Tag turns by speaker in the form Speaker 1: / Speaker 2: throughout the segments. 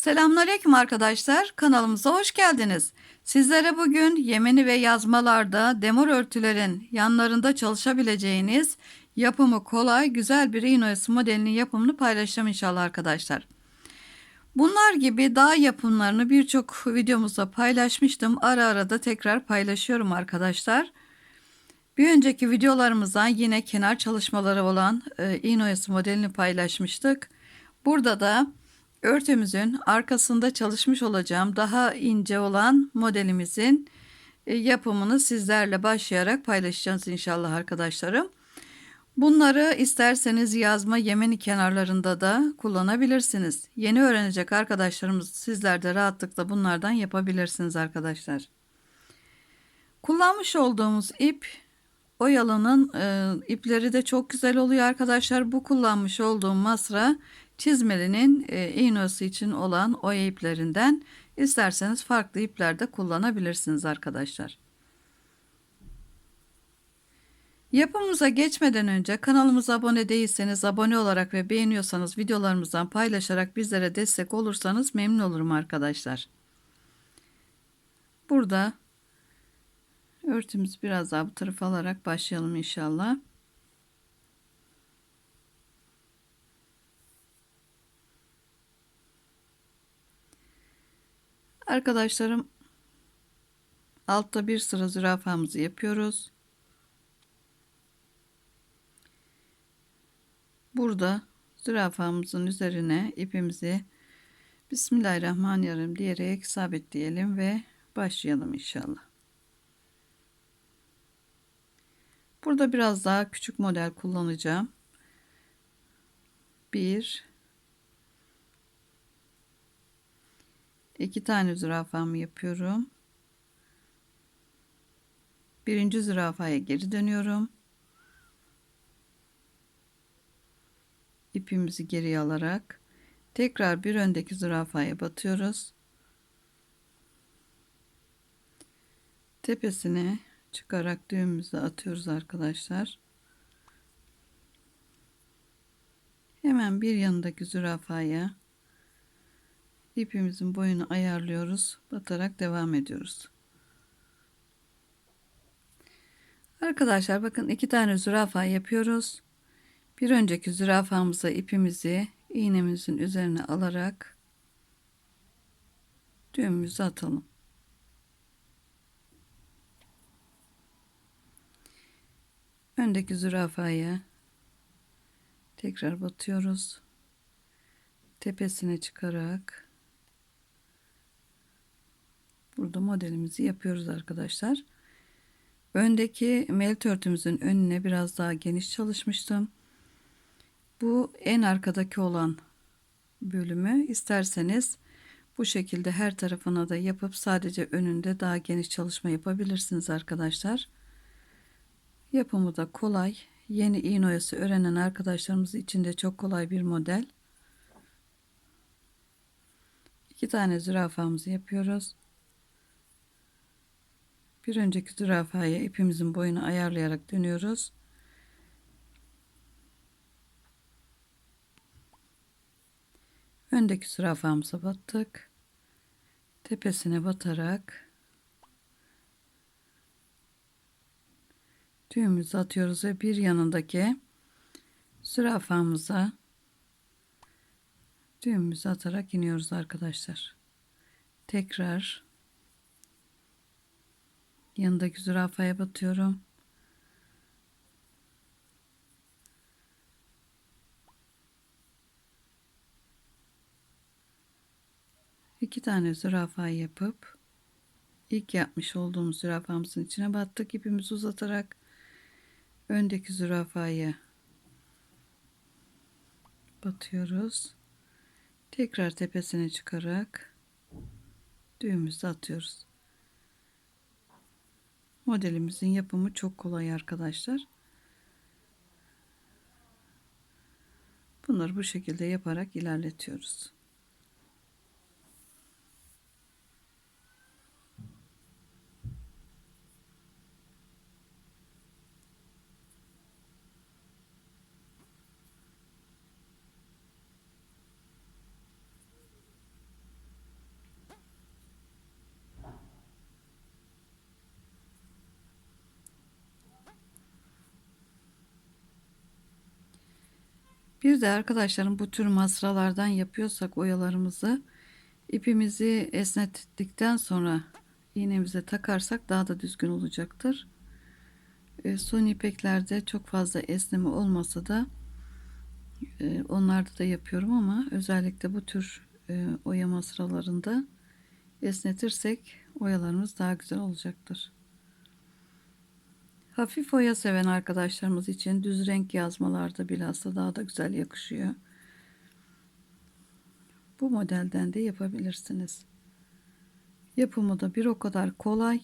Speaker 1: Selamünaleyküm arkadaşlar. Kanalımıza hoş geldiniz. Sizlere bugün yemeni ve yazmalarda demir örtülerin yanlarında çalışabileceğiniz yapımı kolay, güzel bir oyası modelinin yapımını paylaşacağım inşallah arkadaşlar. Bunlar gibi dağ yapımlarını birçok videomuzda paylaşmıştım. Ara ara da tekrar paylaşıyorum arkadaşlar. Bir önceki videolarımızdan yine kenar çalışmaları olan e, oyası modelini paylaşmıştık. Burada da örtümüzün arkasında çalışmış olacağım daha ince olan modelimizin e, yapımını sizlerle başlayarak paylaşacağız inşallah arkadaşlarım. Bunları isterseniz yazma yemeni kenarlarında da kullanabilirsiniz. Yeni öğrenecek arkadaşlarımız sizler de rahatlıkla bunlardan yapabilirsiniz arkadaşlar. Kullanmış olduğumuz ip oyalının e, ipleri de çok güzel oluyor arkadaşlar. Bu kullanmış olduğum masra çizmelinin e, için olan oya iplerinden isterseniz farklı ipler de kullanabilirsiniz arkadaşlar. Yapımıza geçmeden önce kanalımıza abone değilseniz abone olarak ve beğeniyorsanız videolarımızdan paylaşarak bizlere destek olursanız memnun olurum arkadaşlar. Burada örtümüz biraz daha bu tarafa alarak başlayalım inşallah. Arkadaşlarım altta bir sıra zürafamızı yapıyoruz. Burada zürafamızın üzerine ipimizi Bismillahirrahmanirrahim diyerek sabitleyelim ve başlayalım inşallah. Burada biraz daha küçük model kullanacağım. Bir, iki tane zürafamı yapıyorum. Birinci zürafaya geri dönüyorum. ipimizi geriye alarak tekrar bir öndeki zürafaya batıyoruz. Tepesine çıkarak düğümümüzü atıyoruz arkadaşlar. Hemen bir yanındaki zürafaya ipimizin boyunu ayarlıyoruz. Batarak devam ediyoruz. Arkadaşlar bakın iki tane zürafa yapıyoruz. Bir önceki zürafamıza ipimizi iğnemizin üzerine alarak düğümümüzü atalım. Öndeki zürafaya tekrar batıyoruz. Tepesine çıkarak burada modelimizi yapıyoruz arkadaşlar. Öndeki melt örtümüzün önüne biraz daha geniş çalışmıştım. Bu en arkadaki olan bölümü isterseniz bu şekilde her tarafına da yapıp sadece önünde daha geniş çalışma yapabilirsiniz arkadaşlar. Yapımı da kolay. Yeni iğne oyası öğrenen arkadaşlarımız için de çok kolay bir model. İki tane zürafamızı yapıyoruz. Bir önceki zürafaya ipimizin boyunu ayarlayarak dönüyoruz. Öndeki zürafamıza battık. Tepesine batarak düğümümüzü atıyoruz ve bir yanındaki zürafamıza düğümümüzü atarak iniyoruz arkadaşlar. Tekrar yanındaki zürafaya batıyorum. iki tane zürafa yapıp ilk yapmış olduğumuz zürafamızın içine battık ipimizi uzatarak. Öndeki zürafayı batıyoruz. Tekrar tepesine çıkarak düğümümüzü atıyoruz modelimizin yapımı çok kolay arkadaşlar. Bunları bu şekilde yaparak ilerletiyoruz Bir de arkadaşlarım bu tür masralardan yapıyorsak oyalarımızı ipimizi esnettikten sonra iğnemize takarsak daha da düzgün olacaktır. E, son ipeklerde çok fazla esneme olmasa da e, onlarda da yapıyorum ama özellikle bu tür e, oyama sıralarında esnetirsek oyalarımız daha güzel olacaktır. Hafif oya seven arkadaşlarımız için düz renk yazmalarda bilhassa daha da güzel yakışıyor. Bu modelden de yapabilirsiniz. Yapımı da bir o kadar kolay.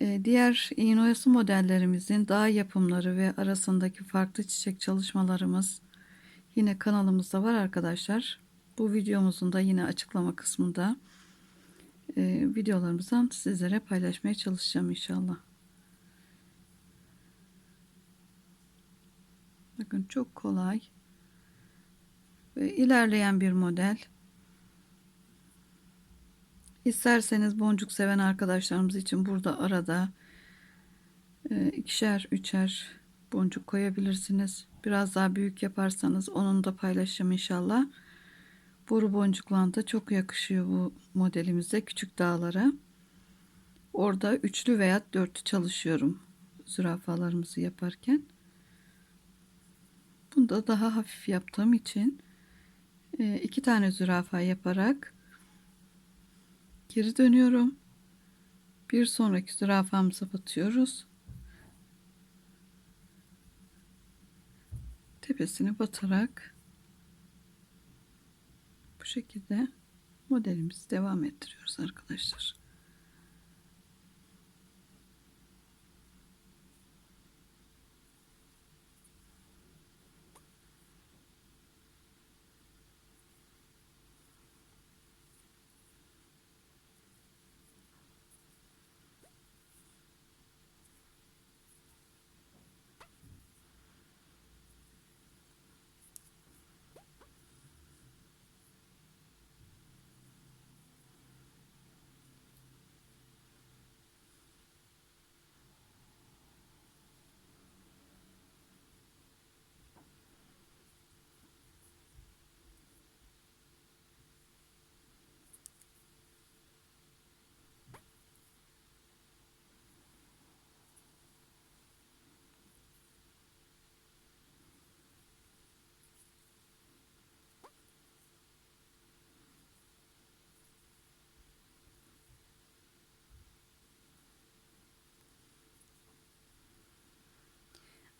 Speaker 1: Ee, diğer iğne oyası modellerimizin daha yapımları ve arasındaki farklı çiçek çalışmalarımız yine kanalımızda var arkadaşlar. Bu videomuzun da yine açıklama kısmında e, videolarımızdan sizlere paylaşmaya çalışacağım inşallah. Bakın çok kolay ve ilerleyen bir model. İsterseniz boncuk seven arkadaşlarımız için burada arada e, ikişer üçer boncuk koyabilirsiniz. Biraz daha büyük yaparsanız onun da paylaşacağım inşallah. Boru boncukla da çok yakışıyor bu modelimize küçük dağlara. Orada üçlü veya dörtlü çalışıyorum zürafalarımızı yaparken. Bunda daha hafif yaptığım için e, iki tane zürafa yaparak geri dönüyorum. Bir sonraki zürafamıza batıyoruz. Tepesini batarak bu şekilde modelimizi devam ettiriyoruz arkadaşlar.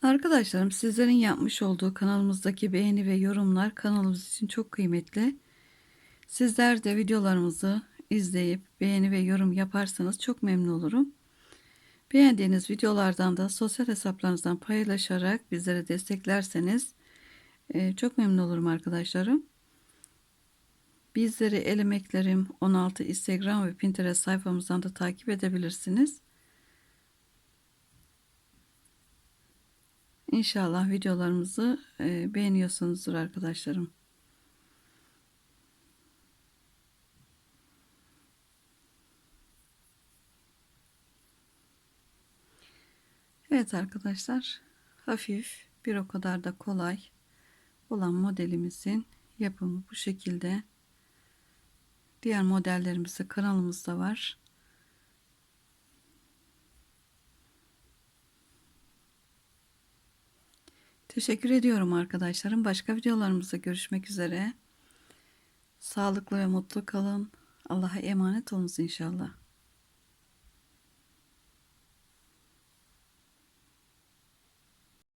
Speaker 1: Arkadaşlarım sizlerin yapmış olduğu kanalımızdaki beğeni ve yorumlar kanalımız için çok kıymetli. Sizler de videolarımızı izleyip beğeni ve yorum yaparsanız çok memnun olurum. Beğendiğiniz videolardan da sosyal hesaplarınızdan paylaşarak bizlere desteklerseniz e, çok memnun olurum arkadaşlarım. Bizleri El Emeklerim 16 Instagram ve Pinterest sayfamızdan da takip edebilirsiniz. İnşallah videolarımızı e, beğeniyorsunuzdur arkadaşlarım. Evet arkadaşlar hafif bir o kadar da kolay olan modelimizin yapımı bu şekilde. Diğer modellerimiz de kanalımızda var. Teşekkür ediyorum arkadaşlarım. Başka videolarımızda görüşmek üzere. Sağlıklı ve mutlu kalın. Allah'a emanet olunuz inşallah.